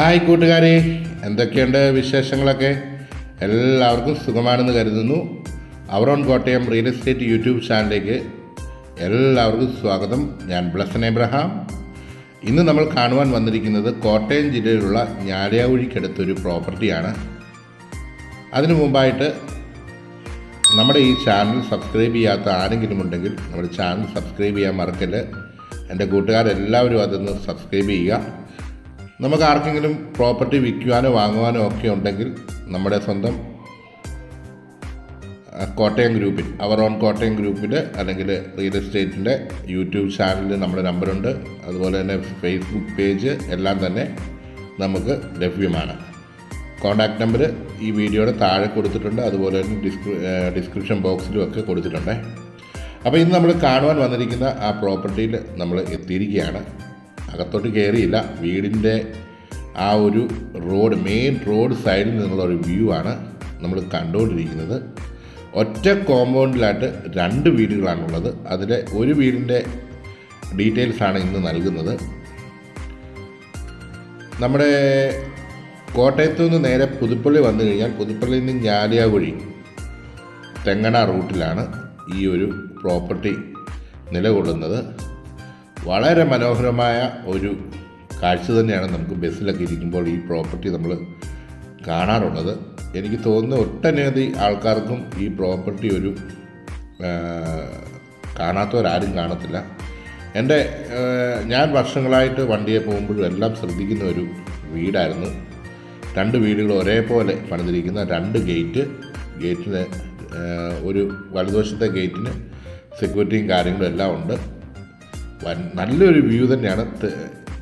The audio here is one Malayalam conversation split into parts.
ഹായ് കൂട്ടുകാരെ എന്തൊക്കെയുണ്ട് വിശേഷങ്ങളൊക്കെ? എല്ലാവർക്കും സുഖമാണെന്ന് കരുതുന്നു. അവറോൺ കോട്ടയം റിയൽ എസ്റ്റേറ്റ് യൂട്യൂബ് ചാനലിലേക്ക് എല്ലാവർക്കും സ്വാഗതം. ഞാൻ ബ്ലസൻ എബ്രഹാം. ഇന്ന് നമ്മൾ കാണുവാൻ വന്നിരിക്കുന്നത് കോട്ടയം ജില്ലയിലുള്ള ഞാലിയാവഴിക്കടുത്തൊരു പ്രോപ്പർട്ടിയാണ്. അതിനു മുമ്പായിട്ട് നമ്മുടെ ഈ ചാനൽ സബ്സ്ക്രൈബ് ചെയ്യാത്ത ആരെങ്കിലും ഉണ്ടെങ്കിൽ നമ്മുടെ ചാനൽ സബ്സ്ക്രൈബ് ചെയ്യാൻ മറക്കല്ല്. എന്റെ കൂട്ടുകാരെല്ലാവരും അതൊന്ന് സബ്സ്ക്രൈബ് ചെയ്യുക. നമുക്ക് ആർക്കെങ്കിലും പ്രോപ്പർട്ടി വിൽക്കുവാനോ വാങ്ങുവാനോ ഒക്കെ ഉണ്ടെങ്കിൽ നമ്മുടെ സ്വന്തം കോട്ടയം ഗ്രൂപ്പിൽ അവർ ഓൺ കോട്ടയം ഗ്രൂപ്പിൽ അല്ലെങ്കിൽ റിയൽ എസ്റ്റേറ്റിന്റെ യൂട്യൂബ് ചാനലിൽ നമ്മുടെ നമ്പറുണ്ട്. അതുപോലെ തന്നെ ഫേസ്ബുക്ക് പേജ് എല്ലാം തന്നെ നമുക്ക് ലഭ്യമാണ്. കോൺടാക്റ്റ് നമ്പർ ഈ വീഡിയോയുടെ താഴെ കൊടുത്തിട്ടുണ്ട്. അതുപോലെ തന്നെ ഡിസ്ക്രി ഡിസ്ക്രിപ്ഷൻ ബോക്സിലും ഒക്കെ കൊടുത്തിട്ടുണ്ട്. അപ്പോൾ ഇന്ന് നമ്മൾ കാണുവാൻ വന്നിരിക്കുന്ന ആ പ്രോപ്പർട്ടിയിൽ നമ്മൾ എത്തിയിരിക്കുകയാണ്. അകത്തോട്ട് കയറിയില്ല വീടിന്റെ ആ ഒരു റോഡ് മെയിൻ റോഡ് സൈഡിൽ നിന്നുള്ള ഒരു വ്യൂ ആണ് നമ്മൾ കണ്ടുകൊണ്ടിരിക്കുന്നത്. ഒറ്റ കോമ്പൗണ്ടിലായിട്ട് രണ്ട് വീടുകളാണുള്ളത്. അതിലെ ഒരു വീടിന്റെ ഡീറ്റെയിൽസ് ആണ് ഇന്ന് നൽകുന്നത്. നമ്മുടെ കോട്ടയത്തു നിന്ന് നേരെ പുതുപ്പള്ളി വന്നു കഴിഞ്ഞാൽ പുതുപ്പള്ളിയിൽ നിന്ന് ഞാലിയാകുഴി തെങ്ങണ റൂട്ടിലാണ് ഈ ഒരു പ്രോപ്പർട്ടി നിലകൊള്ളുന്നത്. വളരെ മനോഹരമായ ഒരു കാഴ്ച തന്നെയാണ് നമുക്ക് ബസ്സിലൊക്കെ ഇരിക്കുമ്പോൾ ഈ പ്രോപ്പർട്ടി നമ്മൾ കാണാറുള്ളത്. എനിക്ക് തോന്നുന്നു ഒട്ടനവധി ആൾക്കാർക്കും ഈ പ്രോപ്പർട്ടി ഒരു കാണാത്തവരാരും കാണത്തില്ല. എന്റെ ഞാൻ വർഷങ്ങളായിട്ട് വണ്ടിയെ പോകുമ്പോഴും എല്ലാം ശ്രദ്ധിക്കുന്ന ഒരു വീടായിരുന്നു. രണ്ട് വീടുകൾ ഒരേപോലെ പണിതിരിക്കുന്ന രണ്ട് ഗേറ്റ് ഗേറ്റിന് ഒരു വലതുവശത്തെ ഗേറ്റിന് സെക്യൂരിറ്റിയും കാര്യങ്ങളും എല്ലാം ഉണ്ട്. വൻ നല്ലൊരു വ്യൂ തന്നെയാണ്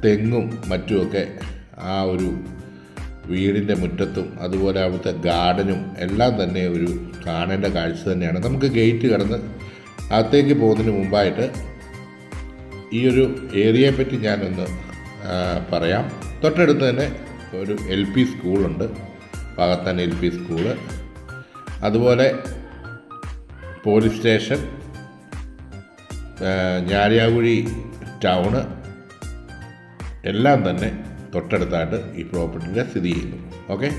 തെങ്ങും മറ്റുമൊക്കെ ആ ഒരു വീടിന്റെ മുറ്റത്തും അതുപോലെ അവിടുത്തെ ഗാർഡനും എല്ലാം തന്നെ ഒരു കാണേണ്ട കാഴ്ച തന്നെയാണ്. നമുക്ക് ഗേറ്റ് കടന്ന് അകത്തേക്ക് പോകുന്നതിന് മുമ്പായിട്ട് ഈ ഒരു ഏരിയയെ പറ്റി ഞാനൊന്ന് പറയാം. തൊട്ടടുത്ത് തന്നെ ഒരു എൽ പി സ്കൂളുണ്ട് പാകത്താൻ എൽ പി സ്കൂൾ അതുപോലെ പോലീസ് സ്റ്റേഷൻ ആ, ഞാലിയാകുഴി ടൗണ് എല്ലാം തന്നെ തൊട്ടടുത്തായിട്ട് ഈ പ്രോപ്പർട്ടിയുടെ സ്ഥിതി ചെയ്യുന്നു. ഓക്കെ?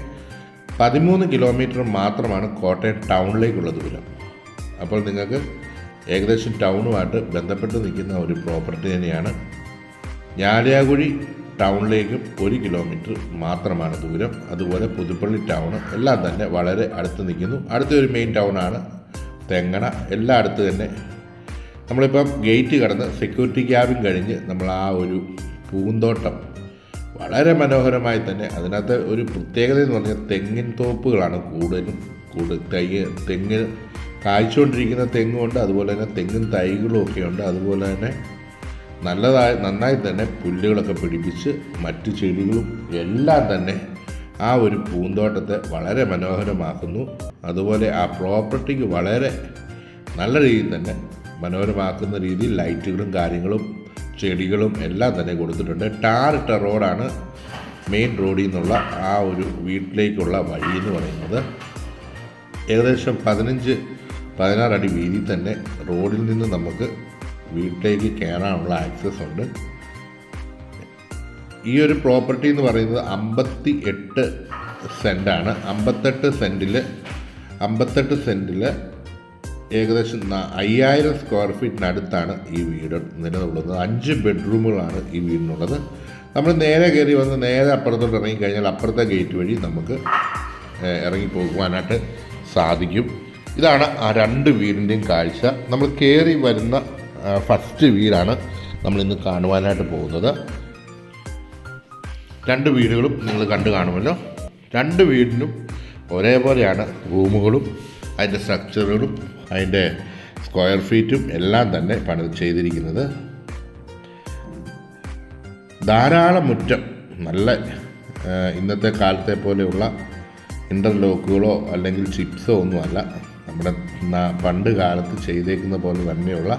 പതിമൂന്ന് കിലോമീറ്റർ മാത്രമാണ് കോട്ടയം ടൗണിലേക്കുള്ള ദൂരം. അപ്പോൾ നിങ്ങൾക്ക് ഏകദേശം ടൗണുമായിട്ട് ബന്ധപ്പെട്ട് നിൽക്കുന്ന ഒരു പ്രോപ്പർട്ടി തന്നെയാണ്. ഞാലിയാകുഴി ടൗണിലേക്കും ഒരു കിലോമീറ്റർ മാത്രമാണ് ദൂരം. അതുപോലെ പുതുപ്പള്ളി ടൗൺ എല്ലാം തന്നെ വളരെ അടുത്ത് നിൽക്കുന്നു. അടുത്ത ഒരു മെയിൻ ടൗണാണ് തെങ്ങണ. എല്ലാം തന്നെ നമ്മളിപ്പം ഗേറ്റ് കടന്ന് സെക്യൂരിറ്റി ക്യാബിൻ കഴിഞ്ഞ് നമ്മൾ ആ ഒരു പൂന്തോട്ടം വളരെ മനോഹരമായി തന്നെ അതിനകത്ത് ഒരു പ്രത്യേകത എന്ന് പറഞ്ഞാൽ തെങ്ങിൻ തോപ്പുകളാണ് കൂടുതലും കൂടുതൽ തൈ തെങ്ങ് കായ്ച്ചുകൊണ്ടിരിക്കുന്ന തെങ്ങുണ്ട് അതുപോലെ തന്നെ തെങ്ങിൻ തൈകളും ഒക്കെ ഉണ്ട്. അതുപോലെ തന്നെ നല്ലതായി നന്നായി തന്നെ പുല്ലുകളൊക്കെ പിടിപ്പിച്ച് മറ്റു ചെടികളും എല്ലാം തന്നെ ആ ഒരു പൂന്തോട്ടത്തെ വളരെ മനോഹരമാക്കുന്നു. അതുപോലെ ആ പ്രോപ്പർട്ടിക്ക് വളരെ നല്ല രീതിയിൽ തന്നെ മനോഹരമാക്കുന്ന രീതിയിൽ ലൈറ്റുകളും കാര്യങ്ങളും ചെടികളും എല്ലാം തന്നെ കൊടുത്തിട്ടുണ്ട്. ടാറിട്ട റോഡാണ് മെയിൻ റോഡിൽ നിന്നുള്ള ആ ഒരു വീട്ടിലേക്കുള്ള വഴി എന്ന് പറയുന്നത്. ഏകദേശം പതിനഞ്ച് പതിനാറ് അടി വീതി തന്നെ റോഡിൽ നിന്ന് നമുക്ക് വീട്ടിലേക്ക് കയറാനുള്ള ആക്സസ് ഉണ്ട്. ഈ ഒരു പ്രോപ്പർട്ടി എന്ന് പറയുന്നത് അമ്പത്തി എട്ട് സെന്റാണ് അമ്പത്തെട്ട് സെന്റിൽ അമ്പത്തെട്ട് സെന്റിൽ ഏകദേശം അയ്യായിരം സ്ക്വയർ ഫീറ്റിനടുത്താണ് ഈ വീട് നിലനിൽക്കുന്നത് അഞ്ച് ബെഡ്റൂമുകളാണ് ഈ വീടിനുള്ളത്. നമ്മൾ നേരെ കയറി വന്ന് നേരെ അപ്പുറത്തോട്ട് ഇറങ്ങിക്കഴിഞ്ഞാൽ അപ്പുറത്തെ ഗേറ്റ് വഴി നമുക്ക് ഇറങ്ങിപ്പോകുവാനായിട്ട് ഇറങ്ങി പോകുവാനായിട്ട് സാധിക്കും. ഇതാണ് ആ രണ്ട് വീടിന്റെയും കാഴ്ച. നമ്മൾ കയറി വരുന്ന ഫസ്റ്റ് വീടാണ് നമ്മൾ ഇന്ന് കാണുവാനായിട്ട് പോകുന്നത്. രണ്ട് വീടുകളും നിങ്ങൾ കണ്ടു കാണുമല്ലോ. രണ്ട് വീടിനും ഒരേപോലെയാണ് റൂമുകളും അതിന്റെ സ്ട്രക്ചറുകളും അതിന്റെ സ്ക്വയർ ഫീറ്റും എല്ലാം തന്നെ പണി ചെയ്തിരിക്കുന്നത്. ധാരാളം മുറ്റം നല്ല ഇന്നത്തെ കാലത്തെ പോലെയുള്ള ഇന്റർലോക്കുകളോ അല്ലെങ്കിൽ ചിപ്സോ ഒന്നുമല്ല. നമ്മുടെ പണ്ട് കാലത്ത് ചെയ്തേക്കുന്ന പോലെ തന്നെയുള്ള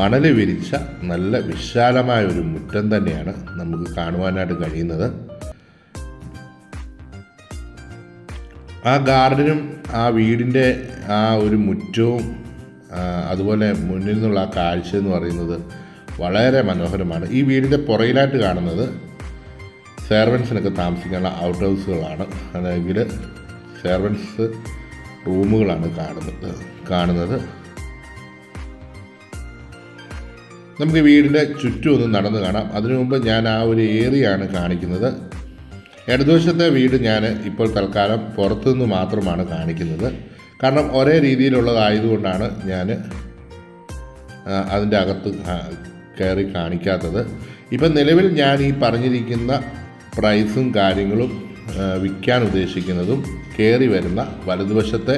മണൽ വിരിച്ച നല്ല വിശാലമായ ഒരു മുറ്റം തന്നെയാണ് നമുക്ക് കാണുവാനായിട്ട് കഴിയുന്നത്. ആ ഗാർഡനും ആ വീടിന്റെ ആ ഒരു മുറ്റവും അതുപോലെ മുന്നിൽ നിന്നുള്ള ആ കാഴ്ച എന്ന് പറയുന്നത് വളരെ മനോഹരമാണ്. ഈ വീടിന്റെ പുറയിലായിട്ട് കാണുന്നത് സെർവൻസിനൊക്കെ താമസിക്കാനുള്ള ഔട്ട് ഹൗസുകളാണ് അല്ലെങ്കിൽ സെർവൻസ് റൂമുകളാണ് കാണുന്നത് കാണുന്നത്. നമുക്ക് വീടിന്റെ ചുറ്റും ഒന്ന് നടന്ന് കാണാം. അതിനു മുമ്പ് ഞാൻ ആ ഒരു ഏരിയയാണ് കാണിക്കുന്നത്. ഇടതുവശത്തെ വീട് ഞാൻ ഇപ്പോൾ തൽക്കാലം പുറത്തുനിന്ന് മാത്രമാണ് കാണിക്കുന്നത്. കാരണം ഒരേ രീതിയിലുള്ളതായതുകൊണ്ടാണ് ഞാൻ അതിന്റെ അകത്ത് കയറി കാണിക്കാത്തത്. ഇപ്പം നിലവിൽ ഞാൻ ഈ പറഞ്ഞിരിക്കുന്ന പ്രൈസും കാര്യങ്ങളും വിൽക്കാൻ ഉദ്ദേശിക്കുന്നതും കയറി വരുന്ന വലതുവശത്തെ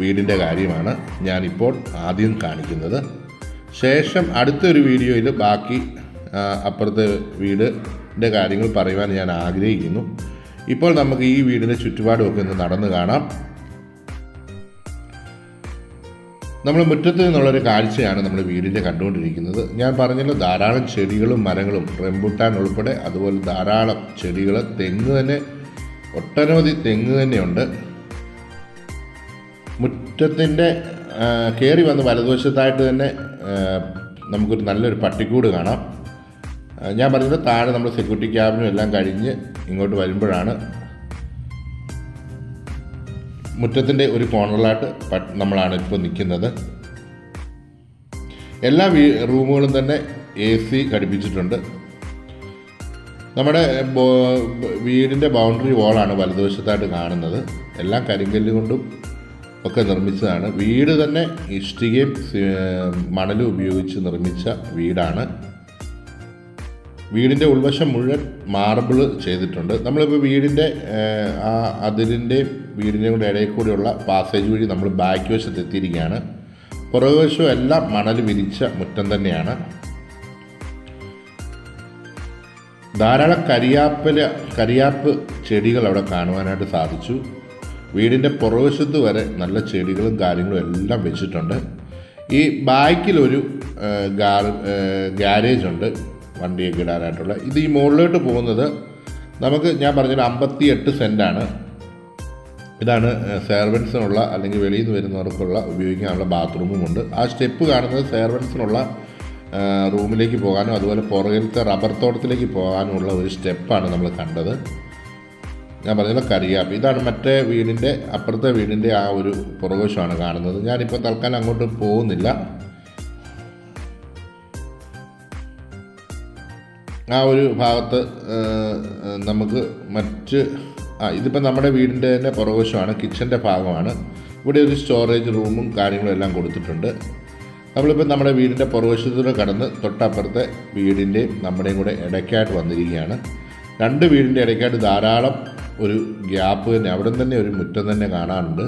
വീടിന്റെ കാര്യമാണ് ഞാനിപ്പോൾ ആദ്യം കാണിക്കുന്നത്. ശേഷം അടുത്തൊരു വീഡിയോയിൽ ബാക്കി അപ്പുറത്തെ വീടിന്റെ കാര്യങ്ങൾ പറയുവാൻ ഞാൻ ആഗ്രഹിക്കുന്നു. ഇപ്പോൾ നമുക്ക് ഈ വീടിന്റെ ചുറ്റുപാടുമൊക്കെ ഒന്ന് നടന്നു കാണാം. നമ്മൾ മുറ്റത്ത് നിന്നുള്ളൊരു കാഴ്ചയാണ് നമ്മുടെ വീടിന്റെ കണ്ടുകൊണ്ടിരിക്കുന്നത്. ഞാൻ പറഞ്ഞല്ലോ ധാരാളം ചെടികളും മരങ്ങളും റെമ്പുട്ടാൻ ഉൾപ്പെടെ അതുപോലെ ധാരാളം ചെടികൾ തെങ്ങ് തന്നെ ഒട്ടനവധി തെങ്ങ് തന്നെയുണ്ട്. മുറ്റത്തിന്റെ കയറി വന്ന് വലതുവശത്തായിട്ട് തന്നെ നമുക്കൊരു നല്ലൊരു പട്ടിക്കൂട് കാണാം. ഞാൻ പറഞ്ഞത് താഴെ നമ്മൾ സെക്യൂരിറ്റി ക്യാബിനും എല്ലാം കഴിഞ്ഞ് ഇങ്ങോട്ട് വരുമ്പോഴാണ് മുറ്റത്തിന്റെ ഒരു കോണറിലായിട്ട് നമ്മളാണ് ഇപ്പോൾ നിൽക്കുന്നത്. എല്ലാ റൂമുകളും തന്നെ എ സി ഘടിപ്പിച്ചിട്ടുണ്ട്. നമ്മുടെ വീടിന്റെ ബൗണ്ടറി വാളാണ് വലതുവശത്തായിട്ട് കാണുന്നത്. എല്ലാം കരിങ്കല്ല് കൊണ്ടും ഒക്കെ നിർമ്മിച്ചതാണ്. വീട് തന്നെ ഇഷ്ടികയും മണലും ഉപയോഗിച്ച് നിർമ്മിച്ച വീടാണ്. വീടിന്റെ ഉൾവശം മുഴുവൻ മാർബിൾ ചെയ്തിട്ടുണ്ട്. നമ്മളിപ്പോൾ വീടിന്റെ ആ അതിരിന്റെയും വീടിന്റെയും കൂടെ ഇടയിൽ കൂടെയുള്ള പാസേജ് വഴി നമ്മൾ ബാക്ക് വശത്ത് എത്തിയിരിക്കുകയാണ്. പുറകുവശവും എല്ലാം മണൽ വിരിച്ച മുറ്റം തന്നെയാണ്. ധാരാളം കരിയാപ്പില കരിയാപ്പ് ചെടികൾ അവിടെ കാണുവാനായിട്ട് സാധിച്ചു. വീടിന്റെ പുറവശത്ത് വരെ നല്ല ചെടികളും കാര്യങ്ങളും എല്ലാം വെച്ചിട്ടുണ്ട്. ഈ ബാക്കിലൊരു ഗാർ ഗ്യാരേജ് ഉണ്ട്. വണ്ടിയൊക്കെ ഇടാനായിട്ടുള്ള. ഇത് ഈ മുകളിലോട്ട് പോകുന്നത് നമുക്ക് ഞാൻ പറഞ്ഞൊരു അമ്പത്തി എട്ട് സെന്റാണ് ഇതാണ് സെർവൻസിനുള്ള അല്ലെങ്കിൽ വെളിയിൽ നിന്ന് വരുന്നവർക്കുള്ള ഉപയോഗിക്കാനുള്ള ബാത്റൂമും ഉണ്ട്. ആ സ്റ്റെപ്പ് കാണുന്നത് സെർവൻസിനുള്ള റൂമിലേക്ക് പോകാനും അതുപോലെ പുറകിലത്തെ റബ്ബർ തോട്ടത്തിലേക്ക് പോകാനുമുള്ള ഒരു സ്റ്റെപ്പാണ് നമ്മൾ കണ്ടത്. ഞാൻ പറഞ്ഞത് കറിയാപ്പ് ഇതാണ് മറ്റേ വീടിന്റെ അപ്പുറത്തെ വീടിന്റെ ആ ഒരു പുറകുവശമാണ് കാണുന്നത്. ഞാനിപ്പോൾ തൽക്കാലം അങ്ങോട്ട് പോകുന്നില്ല. ആ ഒരു ഭാഗത്ത് നമുക്ക് മറ്റ് ആ ഇതിപ്പോൾ നമ്മുടെ വീടിന്റെ തന്നെ പുറകുവശമാണ് കിച്ചന്റെ ഭാഗമാണ്. ഇവിടെ ഒരു സ്റ്റോറേജ് റൂമും കാര്യങ്ങളും എല്ലാം കൊടുത്തിട്ടുണ്ട്. നമ്മളിപ്പോൾ നമ്മുടെ വീടിന്റെ പുറകുവശത്തൂടെ കടന്ന് തൊട്ടപ്പുറത്തെ വീടിന്റെയും നമ്മുടെയും കൂടെ ഇടയ്ക്കായിട്ട് വന്നിരിക്കുകയാണ്. രണ്ട് വീടിന്റെ ഇടയ്ക്കായിട്ട് ധാരാളം ഒരു ഗ്യാപ്പ് തന്നെ അവിടെ തന്നെ ഒരു മുറ്റം തന്നെ കാണാറുണ്ട്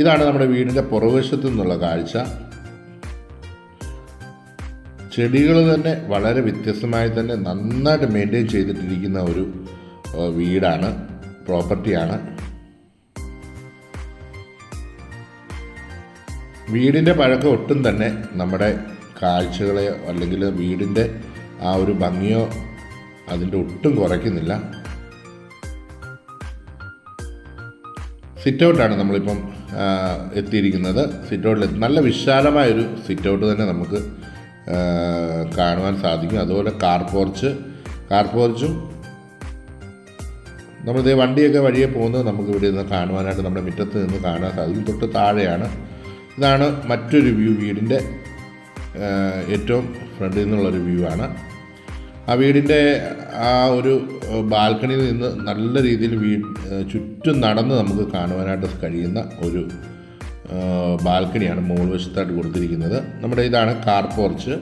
ഇതാണ് നമ്മുടെ വീടിന്റെ പുറകുവശത്തു നിന്നുള്ള കാഴ്ച. ചെടികൾ തന്നെ വളരെ വ്യത്യസ്തമായി തന്നെ നന്നായിട്ട് മെയിന്റെയിൻ ചെയ്തിട്ടിരിക്കുന്ന ഒരു വീടാണ് പ്രോപ്പർട്ടിയാണ് വീടിന്റെ പഴക്കം ഒട്ടും തന്നെ നമ്മുടെ കാഴ്ചകളെയോ അല്ലെങ്കിൽ വീടിന്റെ ആ ഒരു ഭംഗിയോ അതിന്റെ ഒട്ടും കുറയ്ക്കുന്നില്ല. സിറ്റ് ഔട്ടാണ് നമ്മളിപ്പം എത്തിയിരിക്കുന്നത്. സിറ്റ് ഔട്ടിൽ നല്ല വിശാലമായൊരു സിറ്റ് ഔട്ട് തന്നെ നമുക്ക് കാണുവാൻ സാധിക്കും. അതുപോലെ കാർ പോർച്ച് കാർ പോർച്ചും നമ്മളിതേ വണ്ടിയൊക്കെ വഴിയെ പോകുന്നത് നമുക്ക് ഇവിടെ നിന്ന് കാണുവാനായിട്ട് നമ്മുടെ മുറ്റത്ത് നിന്ന് കാണാൻ സാധിക്കും. തൊട്ട് താഴെയാണ്. ഇതാണ് മറ്റൊരു വ്യൂ വീടിന്റെ ഏറ്റവും ഫ്രണ്ടിൽ നിന്നുള്ളൊരു വ്യൂ ആണ്. ആ വീടിന്റെ ആ ഒരു ബാൽക്കണിയിൽ നിന്ന് നല്ല രീതിയിൽ വീ ചുറ്റും നടന്ന് നമുക്ക് കാണുവാനായിട്ട് കഴിയുന്ന ഒരു ബാൽക്കണിയാണ് മുകൾ വശത്തായിട്ട് കൊടുത്തിരിക്കുന്നത്. നമ്മുടെ ഇതാണ് കാർ പോർച്ച്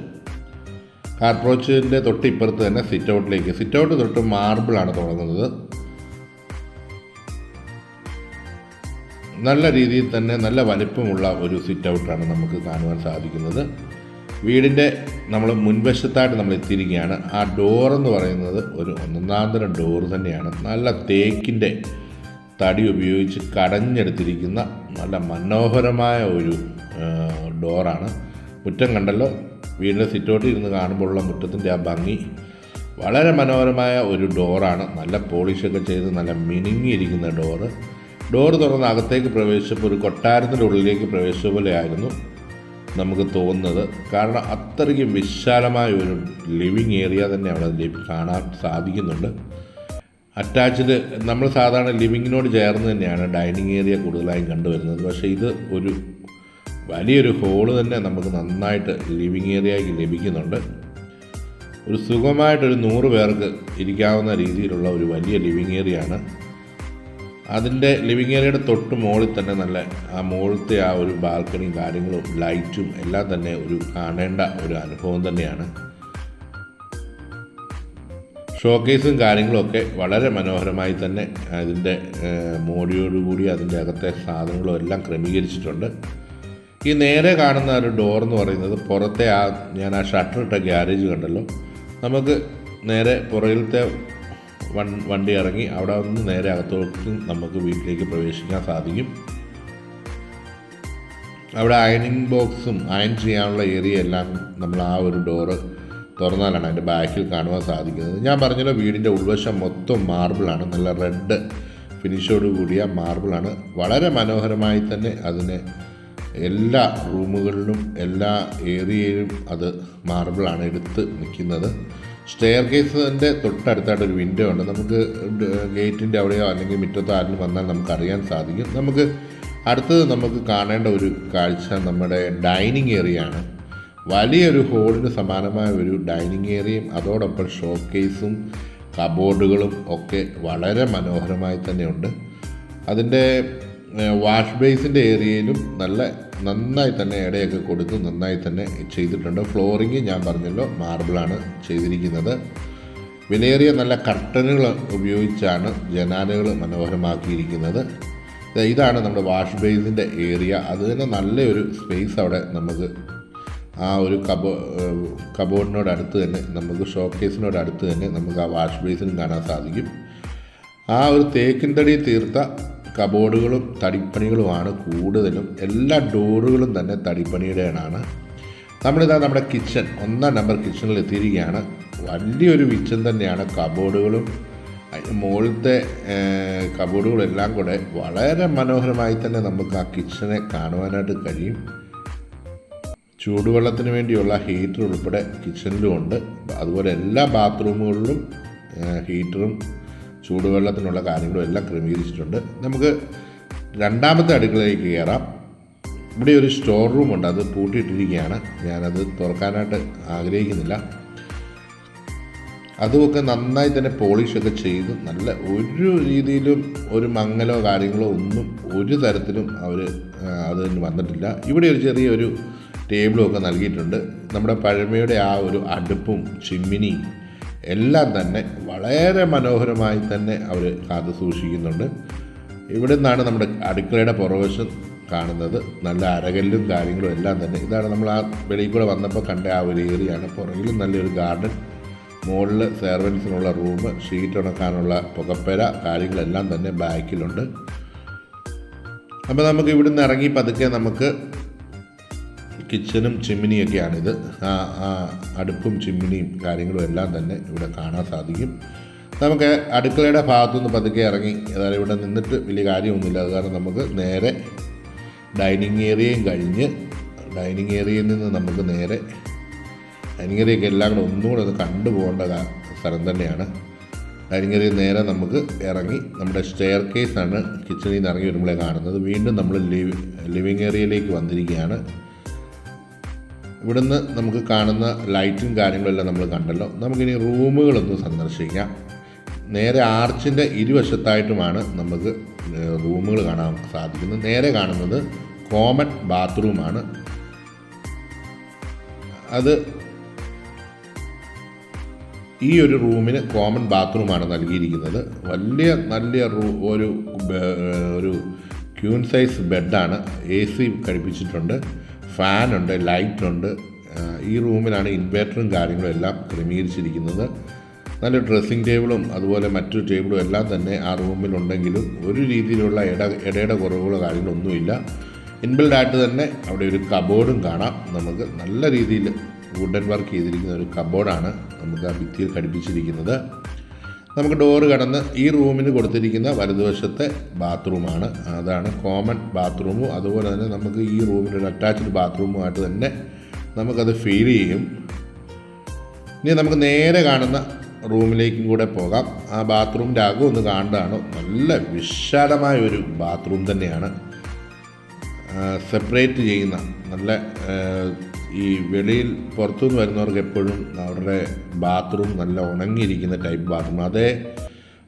കാർ പോർച്ചിന്റെ തൊട്ട് ഇപ്പുറത്ത് തന്നെ സിറ്റ് ഔട്ടിലേക്ക് സിറ്റ് ഔട്ട് തൊട്ട് മാർബിളാണ് തുടങ്ങുന്നത്. നല്ല രീതിയിൽ തന്നെ നല്ല വലിപ്പമുള്ള ഒരു സിറ്റ് ഔട്ടാണ് നമുക്ക് കാണുവാൻ സാധിക്കുന്നത്. വീടിന്റെ നമ്മൾ മുൻവശത്തായിട്ട് നമ്മൾ എത്തിയിരിക്കുകയാണ്. ആ ഡോർ എന്ന് പറയുന്നത് ഒരു ഒന്നാം തരം ഡോർ തന്നെയാണ്. നല്ല തേക്കിന്റെ തടി ഉപയോഗിച്ച് കടഞ്ഞെടുത്തിരിക്കുന്ന നല്ല മനോഹരമായ ഒരു ഡോറാണ്. മുറ്റം കണ്ടല്ലോ? വീടിന്റെ സിറ്റൗട്ടിൽ ഇരുന്ന് കാണുമ്പോഴുള്ള മുറ്റത്തിന്റെ ആ ഭംഗി. വളരെ മനോഹരമായ ഒരു ഡോറാണ്. നല്ല പോളിഷൊക്കെ ചെയ്ത് നല്ല മിനുങ്ങിയിരിക്കുന്ന ഡോറ്. ഡോർ തുറന്ന് അകത്തേക്ക് പ്രവേശിച്ചപ്പോൾ ഒരു കൊട്ടാരത്തിന്റെ ഉള്ളിലേക്ക് പ്രവേശിച്ച പോലെയായിരുന്നു നമുക്ക് തോന്നുന്നത്. കാരണം അത്രയ്ക്കും വിശാലമായ ഒരു ലിവിങ് ഏരിയ തന്നെ അവിടെ കാണാൻ സാധിക്കുന്നുണ്ട്. അറ്റാച്ച്ഡ് നമ്മൾ സാധാരണ ലിവിങ്ങിനോട് ചേർന്ന് തന്നെയാണ് ഡൈനിങ് ഏരിയ കൂടുതലായും കണ്ടുവരുന്നത്. പക്ഷേ ഇത് ഒരു വലിയൊരു ഹോൾ തന്നെ നമുക്ക് നന്നായിട്ട് ലിവിങ് ഏരിയയ്ക്ക് ലഭിക്കുന്നുണ്ട്. ഒരു സുഖമായിട്ടൊരു നൂറ് പേർക്ക് ഇരിക്കാവുന്ന രീതിയിലുള്ള ഒരു വലിയ ലിവിങ് ഏരിയയാണ്. അതിന്റെ ലിവിങ് ഏരിയയുടെ തൊട്ട് മുകളിൽ തന്നെ നല്ല ആ മുകളിലത്തെ ആ ഒരു ബാൽക്കണിയും കാര്യങ്ങളും ലൈറ്റും എല്ലാം തന്നെ ഒരു കാണേണ്ട ഒരു അനുഭവം തന്നെയാണ്. ഷോക്കേസും കാര്യങ്ങളൊക്കെ വളരെ മനോഹരമായി തന്നെ അതിന്റെ മോടിയോടുകൂടി അതിന്റെ അകത്തെ സാധനങ്ങളും എല്ലാം ക്രമീകരിച്ചിട്ടുണ്ട്. ഈ നേരെ കാണുന്ന ഒരു ഡോർ എന്ന് പറയുന്നത് പുറത്തെ ആ ഞാൻ ആ ഷട്ടർ ഇട്ട ഗ്യാരേജ് കണ്ടല്ലോ. നമുക്ക് നേരെ പുറകിലത്തെ വണ്ടി ഇറങ്ങി അവിടെ നിന്ന് നേരെ അകത്തോട്ട് നമുക്ക് വീട്ടിലേക്ക് പ്രവേശിക്കാൻ സാധിക്കും. അവിടെ അയണിങ് ബോക്സും അയൺ ചെയ്യാനുള്ള ഏരിയ എല്ലാം നമ്മൾ ആ ഒരു ഡോറ് തുറന്നാലാണ് അതിന്റെ ബാക്കിൽ കാണുവാൻ സാധിക്കുന്നത്. ഞാൻ പറഞ്ഞല്ലോ വീടിന്റെ ഉൾവശം മൊത്തം മാർബിളാണ് നല്ല റെഡ് ഫിനിഷോട് കൂടിയ മാർബിളാണ് വളരെ മനോഹരമായി തന്നെ അതിനെ എല്ലാ റൂമുകളിലും എല്ലാ ഏരിയയിലും അത് മാർബിളാണ് എടുത്ത് നിൽക്കുന്നത്. സ്റ്റെയർ കേസിന്റെ തൊട്ടടുത്തായിട്ട് ഒരു വിൻഡോ ഉണ്ട്. നമുക്ക് ഗേറ്റിന്റെ അവിടെയോ അല്ലെങ്കിൽ മുറ്റത്തോ ആരും വന്നാൽ നമുക്ക് അറിയാൻ സാധിക്കും. നമുക്ക് അടുത്തത് നമുക്ക് കാണേണ്ട ഒരു കാഴ്ച നമ്മുടെ ഡൈനിങ് ഏരിയ ആണ്. വലിയൊരു ഹോളിന് സമാനമായ ഒരു ഡൈനിങ് ഏരിയയും അതോടൊപ്പം ഷോക്കേസും കബോർഡുകളും ഒക്കെ വളരെ മനോഹരമായി തന്നെയുണ്ട്. അതിന്റെ വാഷ് ബേസിന്റെ ഏരിയയിലും നല്ല നന്നായി തന്നെ ഇടയൊക്കെ കൊടുത്ത് നന്നായി തന്നെ ചെയ്തിട്ടുണ്ട്. ഫ്ലോറിങ് ഞാൻ പറഞ്ഞല്ലോ മാർബിളാണ് ചെയ്തിരിക്കുന്നത്. വിലയേറിയ നല്ല കർട്ടനുകൾ ഉപയോഗിച്ചാണ് ജനാലകൾ മനോഹരമാക്കിയിരിക്കുന്നത്. ഇതാണ് നമ്മുടെ വാഷ് ബേസിന്റെ ഏരിയ. അത് തന്നെ നല്ലൊരു സ്പേസ് അവിടെ നമുക്ക് ആ ഒരു കബോ കബോർഡിനോട് അടുത്ത് തന്നെ നമുക്ക് ഷോക്കേസിനോട് അടുത്ത് തന്നെ നമുക്ക് ആ വാഷ് ബേസിനും കാണാൻ സാധിക്കും. ആ ഒരു തേക്കിൻ തടി തീർത്ത കബോർഡുകളും തടിപ്പണികളുമാണ് കൂടുതലും. എല്ലാ ഡോറുകളും തന്നെ തടിപ്പണിയുടേതാണ് നമ്മളിതാ നമ്മുടെ കിച്ചൺ ഒന്നാം നമ്പർ കിച്ചണിൽ എത്തിയിരിക്കുകയാണ്. വലിയൊരു കിച്ചൺ തന്നെയാണ്. കബോർഡുകളും മുകളിലത്തെ കബോർഡുകളെല്ലാം കൂടെ വളരെ മനോഹരമായി തന്നെ നമുക്ക് ആ കിച്ചനെ കാണുവാനായിട്ട് കഴിയും. ചൂടുവെള്ളത്തിന് വേണ്ടിയുള്ള ഹീറ്റർ ഉൾപ്പെടെ കിച്ചണിലും ഉണ്ട്. അതുപോലെ എല്ലാ ബാത്റൂമുകളിലും ഹീറ്ററും ചൂടുവെള്ളത്തിനുള്ള കാര്യങ്ങളും എല്ലാം ക്രമീകരിച്ചിട്ടുണ്ട്. നമുക്ക് രണ്ടാമത്തെ അടുക്കളയിലേക്ക് കയറാം. ഇവിടെ ഒരു സ്റ്റോർ റൂമുണ്ട് അത് പൂട്ടിയിട്ടിരിക്കുകയാണ്. ഞാനത് തുറക്കാനായിട്ട് ആഗ്രഹിക്കുന്നില്ല. അതുമൊക്കെ നന്നായി തന്നെ പോളിഷൊക്കെ ചെയ്ത് നല്ല ഒരു രീതിയിലും ഒരു മങ്ങലോ കാര്യങ്ങളോ ഒന്നും ഒരു തരത്തിലും അവർ അതിന് വന്നിട്ടില്ല. ഇവിടെ ഒരു ചെറിയൊരു ടേബിളും ഒക്കെ നൽകിയിട്ടുണ്ട്. നമ്മുടെ പഴമയുടെ ആ ഒരു അടുപ്പും ചിമ്മിനിയും എല്ലാം തന്നെ വളരെ മനോഹരമായി തന്നെ അവർ കാത്തു സൂക്ഷിക്കുന്നുണ്ട്. ഇവിടെ നിന്നാണ് നമ്മുടെ അടുക്കളയുടെ പുറവശം കാണുന്നത്. നല്ല അരകല്ലും കാര്യങ്ങളും എല്ലാം തന്നെ. ഇതാണ് നമ്മൾ ആ വെളിയിൽ കൂടെ വന്നപ്പോൾ കണ്ട ആ ഒരു ഏരിയയാണ്. പുറകിലും നല്ലൊരു ഗാർഡൻ മുകളിൽ സെർവൻസിനുള്ള റൂം ഷീറ്റ് ഉണക്കാനുള്ള പുകപ്പര കാര്യങ്ങളെല്ലാം തന്നെ ബാക്കിലുണ്ട്. അപ്പോൾ നമുക്ക് ഇവിടുന്ന് ഇറങ്ങി പതുക്കെ നമുക്ക് കിച്ചനും ചിമ്മിനിയൊക്കെയാണിത് അടുപ്പും ചിമ്മിനിയും കാര്യങ്ങളും എല്ലാം തന്നെ ഇവിടെ കാണാൻ സാധിക്കും. നമുക്ക് അടുക്കളയുടെ ഭാഗത്തുനിന്ന് പതുക്കെ ഇറങ്ങി അതായത് ഇവിടെ നിന്നിട്ട് വലിയ കാര്യമൊന്നുമില്ല. അത് കാരണം നമുക്ക് നേരെ ഡൈനിങ് ഏരിയയും കഴിഞ്ഞ് ഡൈനിങ് ഏരിയയിൽ നിന്ന് നമുക്ക് നേരെ ഡൈനിങ് ഏരിയയൊക്കെ എല്ലാം കൂടെ ഒന്ന് കണ്ടുപോകേണ്ട പോകേണ്ട സ്ഥലം തന്നെയാണ്. ഡൈനിങ് ഏരിയ നേരെ നമുക്ക് ഇറങ്ങി നമ്മുടെ സ്റ്റെയർ കേസാണ് കിച്ചണിൽ നിന്ന് ഇറങ്ങി വരുമ്പോഴേ കാണുന്നത്. വീണ്ടും നമ്മൾ ലിവ് ലിവിങ് ഏരിയയിലേക്ക് വന്നിരിക്കുകയാണ്. ഇവിടുന്ന് നമുക്ക് കാണുന്ന ലൈറ്റും കാര്യങ്ങളെല്ലാം നമ്മൾ കണ്ടല്ലോ. നമുക്കിനി റൂമുകളൊന്ന് സന്ദർശിക്കാം. നേരെ ആർച്ചിന്റെ ഇരുവശത്തായിട്ടുമാണ് നമുക്ക് റൂമുകൾ കാണാൻ സാധിക്കുന്നത്. നേരെ കാണുന്നത് കോമൺ ബാത്റൂമാണ് അത് ഈ ഒരു റൂമിന് കോമൺ ബാത്റൂമാണ് നൽകിയിരിക്കുന്നത്. വലിയ നല്ല ഒരു ഒരു ക്യൂൺ സൈസ് ബെഡാണ് എ സി ഘടിപ്പിച്ചിട്ടുണ്ട്. ഫാനുണ്ട് ലൈറ്റുണ്ട്. ഈ റൂമിലാണ് ഇൻവേർട്ടറും കാര്യങ്ങളും എല്ലാം ക്രമീകരിച്ചിരിക്കുന്നത്. നല്ല ഡ്രസ്സിംഗ് ടേബിളും അതുപോലെ മറ്റു ടേബിളും എല്ലാം തന്നെ ആ റൂമിലുണ്ടെങ്കിലും ഒരു രീതിയിലുള്ള ഇട ഇടയുടെ കുറവുകളോ കാര്യങ്ങളൊന്നുമില്ല. ഇൻബിൽഡായിട്ട് തന്നെ അവിടെ ഒരു കബോർഡും കാണാം. നമുക്ക് നല്ല രീതിയിൽ വുഡൻ വർക്ക് ചെയ്തിരിക്കുന്ന ഒരു കബോർഡാണ് നമുക്ക് ആ ഭിത്തിയിൽ ഘടിപ്പിച്ചിരിക്കുന്നത്. നമുക്ക് ഡോറ് കടന്ന് ഈ റൂമിന് കൊടുത്തിരിക്കുന്ന വലതുവശത്തെ ബാത്റൂമാണ് അതാണ് കോമൺ ബാത്റൂമും അതുപോലെ തന്നെ നമുക്ക് ഈ റൂമിന് ഒരു അറ്റാച്ച്ഡ് ബാത്റൂമുമായിട്ട് തന്നെ നമുക്കത് ഫീൽ ചെയ്യും. ഇനി നമുക്ക് നേരെ കാണുന്ന റൂമിലേക്കും കൂടെ പോകാം. ആ ബാത്റൂമിന്റെ അകം ഒന്ന് കാണുന്നതാണ്. നല്ല വിശാലമായ ഒരു ബാത്റൂം തന്നെയാണ്. സെപ്പറേറ്റ് ചെയ്യുന്ന നല്ല ഈ വെളിയിൽ പുറത്തുനിന്ന് വരുന്നവർക്ക് എപ്പോഴും അവരുടെ ബാത്റൂം നല്ല ഉണങ്ങിയിരിക്കുന്ന ടൈപ്പ് ബാത്റൂം അതേ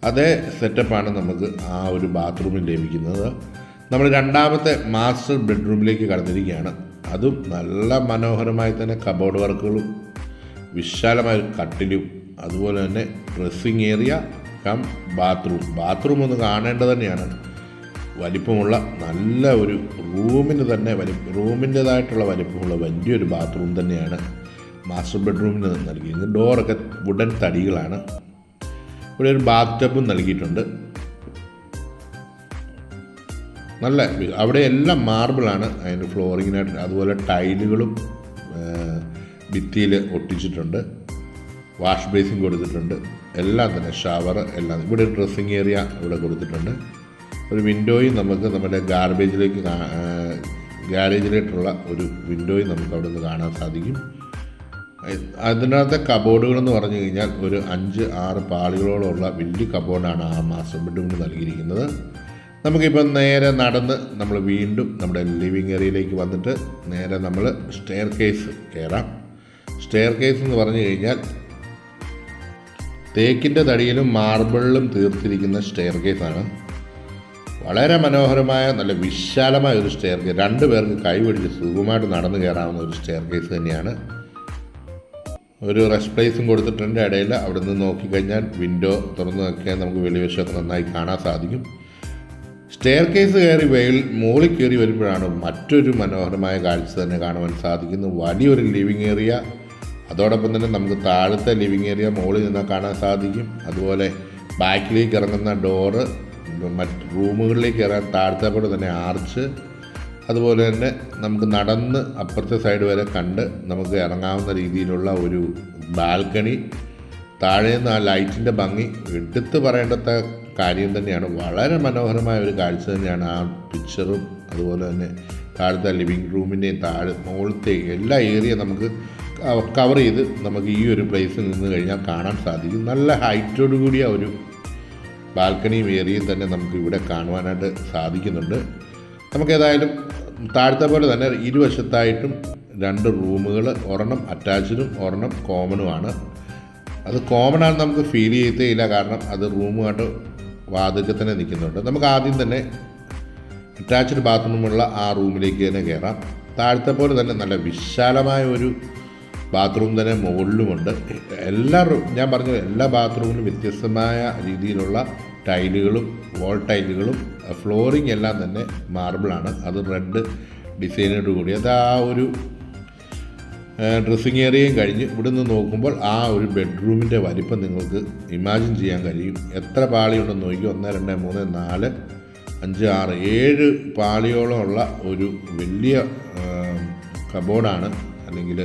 അതേ സെറ്റപ്പാണ് നമുക്ക് ആ ഒരു ബാത്റൂമിൽ ലഭിക്കുന്നത്. നമ്മൾ രണ്ടാമത്തെ മാസ്റ്റർ ബെഡ്റൂമിലേക്ക് കടന്നിരിക്കുകയാണ്. അതും നല്ല മനോഹരമായി തന്നെ കബോർഡ് വർക്കുകളും വിശാലമായ കട്ടിലും അതുപോലെ തന്നെ dressing area cum bathroom bathroom ഒന്ന് കാണേണ്ടത് തന്നെയാണ്. വലിപ്പമുള്ള നല്ല ഒരു റൂമിന് തന്നെ വലി റൂമിന്റെതായിട്ടുള്ള വലിപ്പമുള്ള വലിയൊരു ബാത്റൂം തന്നെയാണ് മാസ്റ്റർ ബെഡ്റൂമിന് നൽകിയത് ഡോറൊക്കെ വുഡൻ തടികളാണ്. ഇവിടെ ഒരു ബാത്ത് ടബും നൽകിയിട്ടുണ്ട്. നല്ല അവിടെ എല്ലാം മാർബിളാണ് അതിന്റെ ഫ്ലോറിങ്ങിനായിട്ട് അതുപോലെ ടൈലുകളും ഭിത്തിയിൽ ഒട്ടിച്ചിട്ടുണ്ട്. വാഷ് ബേസിൻ കൊടുത്തിട്ടുണ്ട്. എല്ലാം തന്നെ ഷവർ എല്ലാം ഇവിടെ ഡ്രസ്സിങ് ഏരിയ ഇവിടെ കൊടുത്തിട്ടുണ്ട്. ഒരു വിൻഡോയും നമുക്ക് നമ്മുടെ ഗാർബേജിലേക്ക് ഗാരേജിലേക്കുള്ള ഒരു വിൻഡോയും നമുക്ക് അവിടെ നിന്ന് കാണാൻ സാധിക്കും. അതിനകത്തെ കബോർഡുകളെന്ന് പറഞ്ഞു കഴിഞ്ഞാൽ ഒരു അഞ്ച് ആറ് പാളികളോളമുള്ള വലിയ കബോർഡാണ് ആ മാസ്റ്റർ ബെഡ്റൂമിന് നൽകിയിരിക്കുന്നത്. നമുക്കിപ്പം നേരെ നടന്ന് നമ്മൾ വീണ്ടും നമ്മുടെ ലിവിങ് ഏരിയയിലേക്ക് വന്നിട്ട് നേരെ നമ്മൾ സ്റ്റെയർ കേസ് കയറാം സ്റ്റെയർ കേസ് എന്ന് പറഞ്ഞു കഴിഞ്ഞാൽ തേക്കിന്റെ തടിയിലും മാർബിളിലും തീർത്തിരിക്കുന്ന സ്റ്റെയർ കേസാണ് വളരെ മനോഹരമായ നല്ല വിശാലമായ ഒരു സ്റ്റെയർ കേസ് രണ്ട് പേർക്ക് കൈപിടിച്ച് സുഖമായിട്ട് നടന്നു കയറാവുന്ന ഒരു സ്റ്റെയർ കേസ് തന്നെയാണ്. ഒരു റെസ്റ്റ് പ്ലേസും കൊടുത്തിട്ടുണ്ട് ഇടയിൽ. അവിടെ നിന്ന് നോക്കിക്കഴിഞ്ഞാൽ വിൻഡോ തുറന്നു നോക്കിയാൽ നമുക്ക് വെളിവശമൊക്കെ നന്നായി കാണാൻ സാധിക്കും. സ്റ്റെയർ കേസ് കയറി വെയിൽ മുകളിൽ കയറി വരുമ്പോഴാണ് മറ്റൊരു മനോഹരമായ കാഴ്ച തന്നെ കാണുവാൻ സാധിക്കുന്നത്. വലിയൊരു ലിവിങ് ഏരിയ അതോടൊപ്പം തന്നെ നമുക്ക് താഴത്തെ ലിവിങ് ഏരിയ മുകളിൽ നിന്നാൽ കാണാൻ സാധിക്കും. അതുപോലെ ബാക്കിലേക്ക് ഇറങ്ങുന്ന ഡോറ് മറ്റ് റൂമുകളിലേക്ക് കയറാൻ താഴത്തെ കൂടെ തന്നെ ആർച്ച് അതുപോലെ തന്നെ നമുക്ക് നടന്ന് അപ്പുറത്തെ സൈഡ് വരെ കണ്ട് നമുക്ക് ഇറങ്ങാവുന്ന രീതിയിലുള്ള ഒരു ബാൽക്കണി താഴെ നിന്ന് ആ ലൈറ്റിന്റെ ഭംഗി എടുത്തു പറയേണ്ടത്ത കാര്യം തന്നെയാണ്. വളരെ മനോഹരമായ ഒരു കാഴ്ച തന്നെയാണ് ആ പിക്ചറും അതുപോലെ തന്നെ താഴത്തെ ലിവിങ് റൂമിന്റെയും താഴെ മുകളിലത്തെ എല്ലാ ഏരിയ നമുക്ക് കവർ ചെയ്ത് നമുക്ക് ഈ ഒരു പ്ലേസിൽ നിന്ന് കഴിഞ്ഞാൽ കാണാൻ സാധിക്കും. നല്ല ഹൈറ്റോടുകൂടിയ ഒരു ബാൽക്കണിയും ഏരിയയും തന്നെ നമുക്ക് ഇവിടെ കാണുവാനായിട്ട് സാധിക്കുന്നുണ്ട്. നമുക്കേതായാലും താഴത്തെ പോലെ തന്നെ ഇരുവശത്തായിട്ടും രണ്ട് റൂമുകൾ ഒരെണ്ണം അറ്റാച്ച്ഡും ഒരെണ്ണം കോമണുമാണ്. അത് കോമൺ ആണെന്ന് നമുക്ക് ഫീൽ ചെയ്തേ ഇല്ല കാരണം അത് റൂമുമായിട്ട് വാതിൽക്കൽ തന്നെ നിൽക്കുന്നുണ്ട്. നമുക്ക് ആദ്യം തന്നെ അറ്റാച്ച്ഡ് ബാത്റൂമുള്ള ആ റൂമിലേക്ക് തന്നെ കയറാം. താഴത്തെ പോലെ തന്നെ നല്ല വിശാലമായ ഒരു ബാത്റൂം തന്നെ മുകളിലുമുണ്ട്. എല്ലാ ഞാൻ പറഞ്ഞ എല്ലാ ബാത്റൂമിലും വ്യത്യസ്തമായ രീതിയിലുള്ള ടൈലുകളും വോൾ ടൈലുകളും ഫ്ലോറിംഗ് എല്ലാം തന്നെ മാർബിളാണ് അത് റെഡ് ഡിസൈനോട് കൂടി. അത് ആ ഒരു ഡ്രസ്സിങ് ഏരിയയും കഴിഞ്ഞ് ഇവിടുന്ന് നോക്കുമ്പോൾ ആ ഒരു ബെഡ്റൂമിന്റെ വലിപ്പം നിങ്ങൾക്ക് ഇമാജിൻ ചെയ്യാൻ കഴിയും. എത്ര പാളിയുണ്ടെന്ന് നോക്കി ഒന്ന് രണ്ട് മൂന്ന് നാല് അഞ്ച് ആറ് ഏഴ് പാളിയോളം ഉള്ള ഒരു വലിയ കബോർഡാണ് അല്ലെങ്കിൽ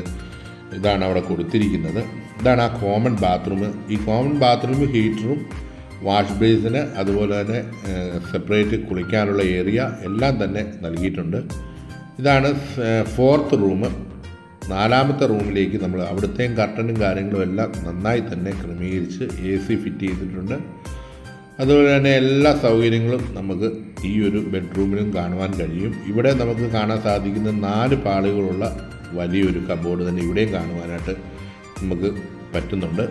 ഇതാണ് അവിടെ കൊടുത്തിരിക്കുന്നത്. ഇതാണ് ആ കോമൺ ബാത്റൂം ഈ കോമൺ ബാത്റൂം ഹീറ്ററും വാഷ് ബേസിന് അതുപോലെ തന്നെ സെപ്പറേറ്റ് കുളിക്കാനുള്ള ഏരിയ എല്ലാം തന്നെ നൽകിയിട്ടുണ്ട്. ഇതാണ് ഫോർത്ത് റൂം നാലാമത്തെ റൂമിലേക്ക് നമ്മൾ അവിടുത്തെയും കർട്ടനും കാര്യങ്ങളും എല്ലാം നന്നായി തന്നെ ക്രമീകരിച്ച് എ സി ഫിറ്റ് ചെയ്തിട്ടുണ്ട്. അതുപോലെ തന്നെ എല്ലാ സൗകര്യങ്ങളും നമുക്ക് ഈ ഒരു ബെഡ്റൂമിലും കാണുവാൻ കഴിയും. ഇവിടെ നമുക്ക് കാണാൻ സാധിക്കുന്ന നാല് പാളികളുള്ള വലിയൊരു കബോർഡ് തന്നെ ഇവിടെയും കാണുവാനായിട്ട് നമുക്ക് പറ്റുന്നുണ്ട്.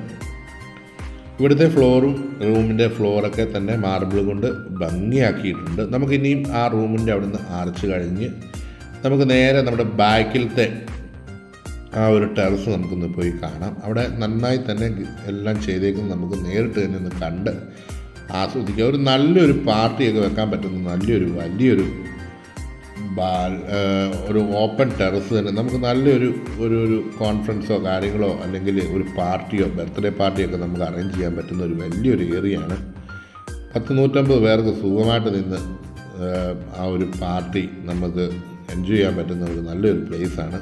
ഇവിടുത്തെ ഫ്ലോറും റൂമിന്റെ ഫ്ലോറൊക്കെ തന്നെ മാർബിൾ കൊണ്ട് ഭംഗിയാക്കിയിട്ടുണ്ട്. നമുക്കിനിയും ആ റൂമിന്റെ അവിടുന്ന് ആർച്ച് കഴിഞ്ഞ് നമുക്ക് നേരെ നമ്മുടെ ബാക്കിലത്തെ ആ ഒരു ടെറസ് നമുക്കൊന്ന് പോയി കാണാം. അവിടെ നന്നായി തന്നെ എല്ലാം ചെയ്തേക്കുന്നത് നമുക്ക് നേരിട്ട് തന്നെ ഒന്ന് കണ്ട് ആസ്വദിക്കാം. ഒരു നല്ലൊരു പാർട്ടിയൊക്കെ വെക്കാൻ പറ്റുന്ന നല്ലൊരു വലിയൊരു ഒരു ഓപ്പൺ ടെറസ് തന്നെ നമുക്ക് നല്ലൊരു ഒരു ഒരു കോൺഫറൻസോ കാര്യങ്ങളോ അല്ലെങ്കിൽ ഒരു പാർട്ടിയോ ബർത്ത്ഡേ പാർട്ടിയോ ഒക്കെ നമുക്ക് അറേഞ്ച് ചെയ്യാൻ പറ്റുന്ന ഒരു വലിയൊരു ഏരിയയാണ്. പത്ത് നൂറ്റമ്പത് പേർക്ക് സുഖമായിട്ട് നിന്ന് ആ ഒരു പാർട്ടി നമുക്ക് എൻജോയ് ചെയ്യാൻ പറ്റുന്ന ഒരു നല്ലൊരു പ്ലേസാണ്.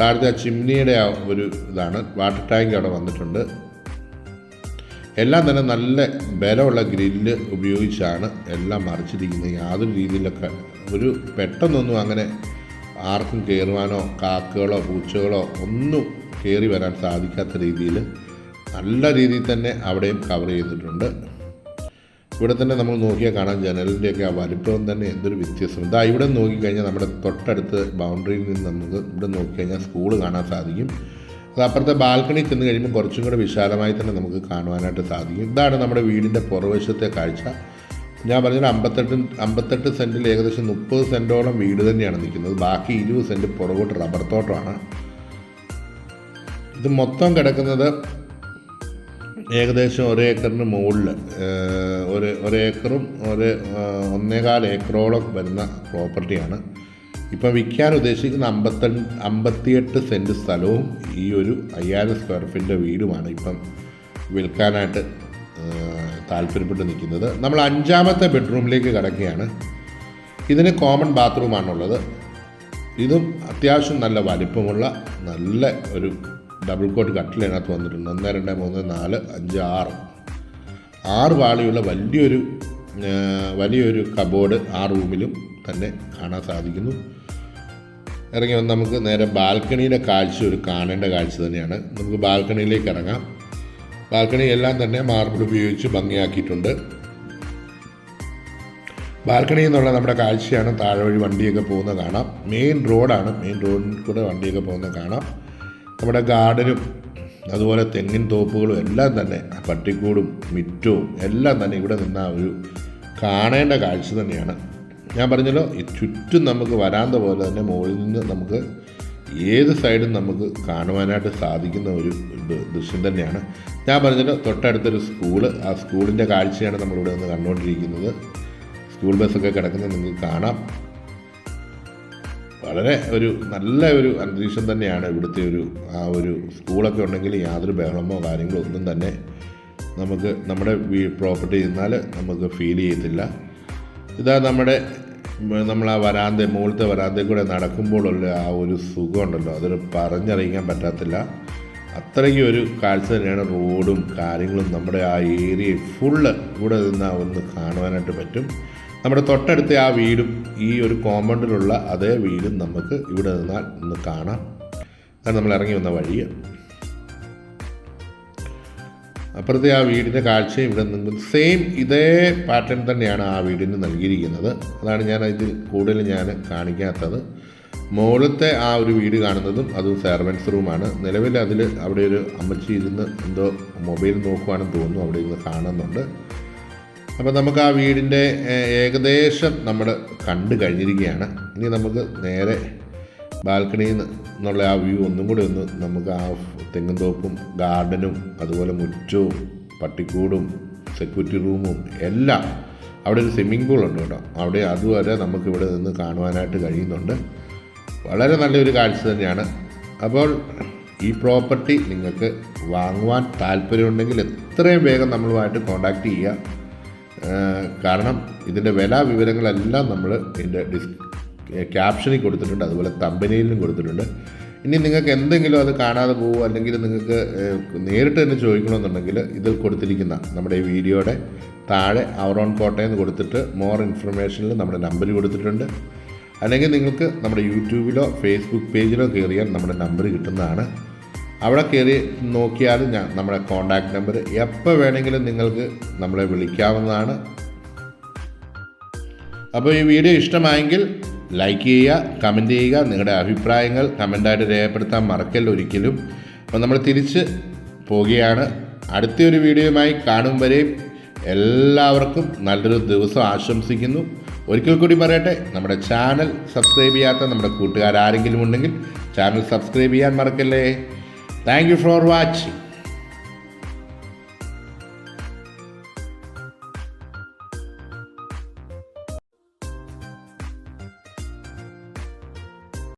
താഴത്തെ ആ ചിമ്നിയുടെ ആ ഒരു ഇതാണ്. വാട്ടർ ടാങ്ക് അവിടെ വന്നിട്ടുണ്ട്. എല്ലാം തന്നെ നല്ല ബലമുള്ള ഗ്രില്ല് ഉപയോഗിച്ചാണ് എല്ലാം മറിച്ചിരിക്കുന്നത്. യാതൊരു രീതിയിലൊക്കെ ഒരു പെട്ടെന്നൊന്നും അങ്ങനെ ആർക്കും കയറുവാനോ കാക്കകളോ പൂച്ചകളോ ഒന്നും കയറി വരാൻ സാധിക്കാത്ത രീതിയിൽ നല്ല രീതിയിൽ തന്നെ അവിടെയും കവർ ചെയ്തിട്ടുണ്ട്. ഇവിടെ തന്നെ നമ്മൾ നോക്കിയാൽ കാണാം ജനലിന്റെയൊക്കെ ആ വലിപ്പം തന്നെ എന്തൊരു വ്യത്യാസം. ഇതാ ഇവിടെ നോക്കിക്കഴിഞ്ഞാൽ നമ്മുടെ തൊട്ടടുത്ത് ബൗണ്ടറിയിൽ നിന്ന് നമുക്ക് ഇവിടെ നോക്കിക്കഴിഞ്ഞാൽ സ്കൂൾ കാണാൻ സാധിക്കും. അത് അപ്പുറത്തെ ബാൽക്കണി ചെന്ന് കഴിയുമ്പോൾ കുറച്ചും കൂടെ വിശാലമായി തന്നെ നമുക്ക് കാണുവാനായിട്ട് സാധിക്കും. ഇതാണ് നമ്മുടെ വീടിന്റെ പുറവശത്തെ കാഴ്ച. ഞാൻ പറഞ്ഞത് അമ്പത്തെട്ട് അമ്പത്തെട്ട് സെന്റിൽ ഏകദേശം മുപ്പത് സെന്റോളം വീട് തന്നെയാണ് നിൽക്കുന്നത്. ബാക്കി ഇരുപത് സെന്റ് പുറകോട്ട് റബ്ബർ തോട്ടമാണ്. ഇത് മൊത്തം കിടക്കുന്നത് ഏകദേശം ഒരു ഏക്കറിന് മുകളിൽ ഒരു ഒരേക്കറും ഒരു ഒന്നേകാൽ ഏക്കറോളം വരുന്ന പ്രോപ്പർട്ടിയാണ്. ഇപ്പം വിൽക്കാൻ ഉദ്ദേശിക്കുന്ന അമ്പത്തെട്ട് അമ്പത്തിയെട്ട് സെന്റ് സ്ഥലവും ഈ ഒരു അയ്യായിരം സ്ക്വയർ ഫീറ്റിന്റെ വീടുമാണ് ഇപ്പം വിൽക്കാനായിട്ട് താല്പര്യപ്പെട്ട് നിൽക്കുന്നത്. നമ്മൾ അഞ്ചാമത്തെ ബെഡ്റൂമിലേക്ക് കിടക്കുകയാണ്. ഇതിന് കോമൺ ബാത്റൂമാണുള്ളത് ഇതും അത്യാവശ്യം നല്ല വലിപ്പമുള്ള നല്ല ഒരു ഡബിൾ കോട്ട് കട്ടിലിനകത്ത് വന്നിട്ടുണ്ട്. ഒന്ന് രണ്ട് മൂന്ന് നാല് അഞ്ച് ആറ്. ആറ് പാളിയുള്ള വലിയൊരു വലിയൊരു കബോർഡ് ആ റൂമിലും തന്നെ കാണാൻ സാധിക്കുന്നു. ഇറങ്ങി വന്ന് നമുക്ക് നേരെ ബാൽക്കണിയുടെ കാഴ്ച ഒരു കാണേണ്ട കാഴ്ച തന്നെയാണ്. നമുക്ക് ബാൽക്കണിയിലേക്ക് ഇറങ്ങാം. ബാൽക്കണി എല്ലാം തന്നെ മാർബിൾ ഉപയോഗിച്ച് ഭംഗിയാക്കിയിട്ടുണ്ട്. ബാൽക്കണി എന്നുള്ള നമ്മുടെ കാഴ്ചയാണ് താഴെ വഴി വണ്ടിയൊക്കെ പോകുന്നത് കാണാം. മെയിൻ റോഡാണ് മെയിൻ റോഡിൽ കൂടെ വണ്ടിയൊക്കെ പോകുന്നത് കാണാം. നമ്മുടെ ഗാർഡനും അതുപോലെ തെങ്ങിൻ തോപ്പുകളും എല്ലാം തന്നെ പട്ടിക്കൂടും മിറ്റവും എല്ലാം തന്നെ ഇവിടെ നിന്ന ഒരു കാണേണ്ട കാഴ്ച തന്നെയാണ്. ഞാൻ പറഞ്ഞല്ലോ ഈ ചുറ്റും നമുക്ക് വരാന്ത പോലെ തന്നെ മുകളിൽ നിന്ന് നമുക്ക് ഏത് സൈഡും നമുക്ക് കാണുവാനായിട്ട് സാധിക്കുന്ന ഒരു ദൃശ്യം തന്നെയാണ്. ഞാൻ പറഞ്ഞല്ലോ തൊട്ടടുത്തൊരു സ്കൂൾ ആ സ്കൂളിന്റെ കാഴ്ചയാണ് നമ്മളിവിടെ നിന്ന് കണ്ടുകൊണ്ടിരിക്കുന്നത്. സ്കൂൾ ബസ്സൊക്കെ കിടക്കുന്നത് നിങ്ങൾക്ക് കാണാം. വളരെ ഒരു നല്ല ഒരു അന്തരീക്ഷം തന്നെയാണ് ഇവിടുത്തെ ഒരു ആ ഒരു സ്കൂളൊക്കെ ഉണ്ടെങ്കിൽ യാതൊരു ബഹളമോ കാര്യങ്ങളോ ഒന്നും തന്നെ നമുക്ക് നമ്മുടെ പ്രോപ്പർട്ടി ഇരുന്നാൽ നമുക്ക് ഫീൽ ചെയ്യത്തില്ല. ഇതാ നമ്മുടെ നമ്മൾ ആ വരാന്ത മുകളിലത്തെ വരാന്തയിൽ കൂടെ നടക്കുമ്പോഴുള്ള ആ ഒരു സുഖമുണ്ടല്ലോ. അതൊരു പറഞ്ഞറിയിക്കാൻ പറ്റത്തില്ല. അത്രയ്ക്കും ഒരു കാഴ്ച തന്നെയാണ് റോഡും കാര്യങ്ങളും നമ്മുടെ ആ ഏരിയ ഫുള്ള് ഇവിടെ നിന്ന് ഒന്ന് കാണുവാനായിട്ട് പറ്റും. നമ്മുടെ തൊട്ടടുത്ത ആ വീടും ഈ ഒരു കോമ്പൗണ്ടിലുള്ള അതേ വീടും നമുക്ക് ഇവിടെ നിന്നാൽ ഒന്ന് കാണാം. അത് നമ്മൾ ഇറങ്ങി വന്ന വഴി അപ്പുറത്തെ ആ വീടിന്റെ കാഴ്ചയും ഇവിടെ നിന്നും സെയിം ഇതേ പാറ്റേൺ തന്നെയാണ് ആ വീടിന് നൽകിയിരിക്കുന്നത്. അതാണ് ഞാൻ ഇതിൽ കൂടുതൽ ഞാൻ കാണിക്കാത്തത്. മുകളിലത്തെ ആ ഒരു വീട് കാണുന്നതും അതും സെർവൻസ് റൂമാണ് നിലവിൽ അതിൽ അവിടെ ഒരു അമ്മച്ചി ഇരുന്ന് എന്തോ മൊബൈൽ നോക്കുവാണെന്ന് തോന്നുന്നു. അവിടെ ഇരുന്ന് കാണുന്നുണ്ട്. അപ്പോൾ നമുക്ക് ആ വീടിന്റെ ഏകദേശം നമ്മൾ കണ്ടു കഴിഞ്ഞിരിക്കുകയാണ്. ഇനി നമുക്ക് നേരെ ബാൽക്കണിയിൽ നിന്നുള്ള ആ വ്യൂ ഒന്നും കൂടി ഒന്ന് നമുക്ക് ആ തെങ്ങും തോപ്പും ഗാർഡനും അതുപോലെ മുറ്റവും പട്ടിക്കൂടും സെക്യൂരിറ്റി റൂമും എല്ലാം അവിടെ ഒരു സ്വിമ്മിംഗ് പൂൾ ഉണ്ട് കേട്ടോ. അവിടെ അതുവരെ നമുക്ക് ഇവിടെ നിന്ന് കാണുവാനായിട്ട് കഴിയുന്നുണ്ട്. വളരെ നല്ലൊരു കാഴ്ച തന്നെയാണ്. അപ്പോൾ ഈ പ്രോപ്പർട്ടി നിങ്ങൾക്ക് വാങ്ങുവാൻ താല്പര്യമുണ്ടെങ്കിൽ എത്രയും വേഗം നമ്മളുമായിട്ട് കോൺടാക്റ്റ് ചെയ്യുക. കാരണം ഇതിന്റെ വില വിവരങ്ങളെല്ലാം നമ്മൾ ഇതിന്റെ ഡിസ് ക്യാപ്ഷനിൽ കൊടുത്തിട്ടുണ്ട് അതുപോലെ തമ്പനിയിലും കൊടുത്തിട്ടുണ്ട്. ഇനി നിങ്ങൾക്ക് എന്തെങ്കിലും അത് കാണാതെ പോകുമോ അല്ലെങ്കിൽ നിങ്ങൾക്ക് നേരിട്ട് തന്നെ ചോദിക്കണമെന്നുണ്ടെങ്കിൽ ഇതിൽ കൊടുത്തിരിക്കുന്ന നമ്മുടെ ഈ വീഡിയോയുടെ താഴെ അവറോൺ കോട്ടയം എന്ന് കൊടുത്തിട്ട് മോർ ഇൻഫർമേഷനിൽ നമ്മുടെ നമ്പർ കൊടുത്തിട്ടുണ്ട്. അല്ലെങ്കിൽ നിങ്ങൾക്ക് നമ്മുടെ യൂട്യൂബിലോ ഫേസ്ബുക്ക് പേജിലോ കയറിയാൽ നമ്മുടെ നമ്പർ കിട്ടുന്നതാണ്. അവിടെ കയറി നോക്കിയാൽ ഞാൻ നമ്മുടെ കോണ്ടാക്ട് നമ്പർ എപ്പോൾ വേണമെങ്കിലും നിങ്ങൾക്ക് നമ്മളെ വിളിക്കാവുന്നതാണ്. അപ്പോൾ ഈ വീഡിയോ ഇഷ്ടമായെങ്കിൽ ലൈക്ക് ചെയ്യുക കമന്റ് ചെയ്യുക നിങ്ങളുടെ അഭിപ്രായങ്ങൾ കമന്റായിട്ട് രേഖപ്പെടുത്താൻ മറക്കല്ല ഒരിക്കലും. അപ്പോൾ നമ്മൾ തിരിച്ച് പോവുകയാണ്. അടുത്തൊരു വീഡിയോയുമായി കാണും വരെയും എല്ലാവർക്കും നല്ലൊരു ദിവസം ആശംസിക്കുന്നു. ഒരിക്കൽ കൂടി പറയട്ടെ നമ്മുടെ ചാനൽ സബ്സ്ക്രൈബ് ചെയ്യാത്ത നമ്മുടെ കൂട്ടുകാരാരെങ്കിലും ഉണ്ടെങ്കിൽ ചാനൽ സബ്സ്ക്രൈബ് ചെയ്യാൻ മറക്കല്ലേ. Thank you for watching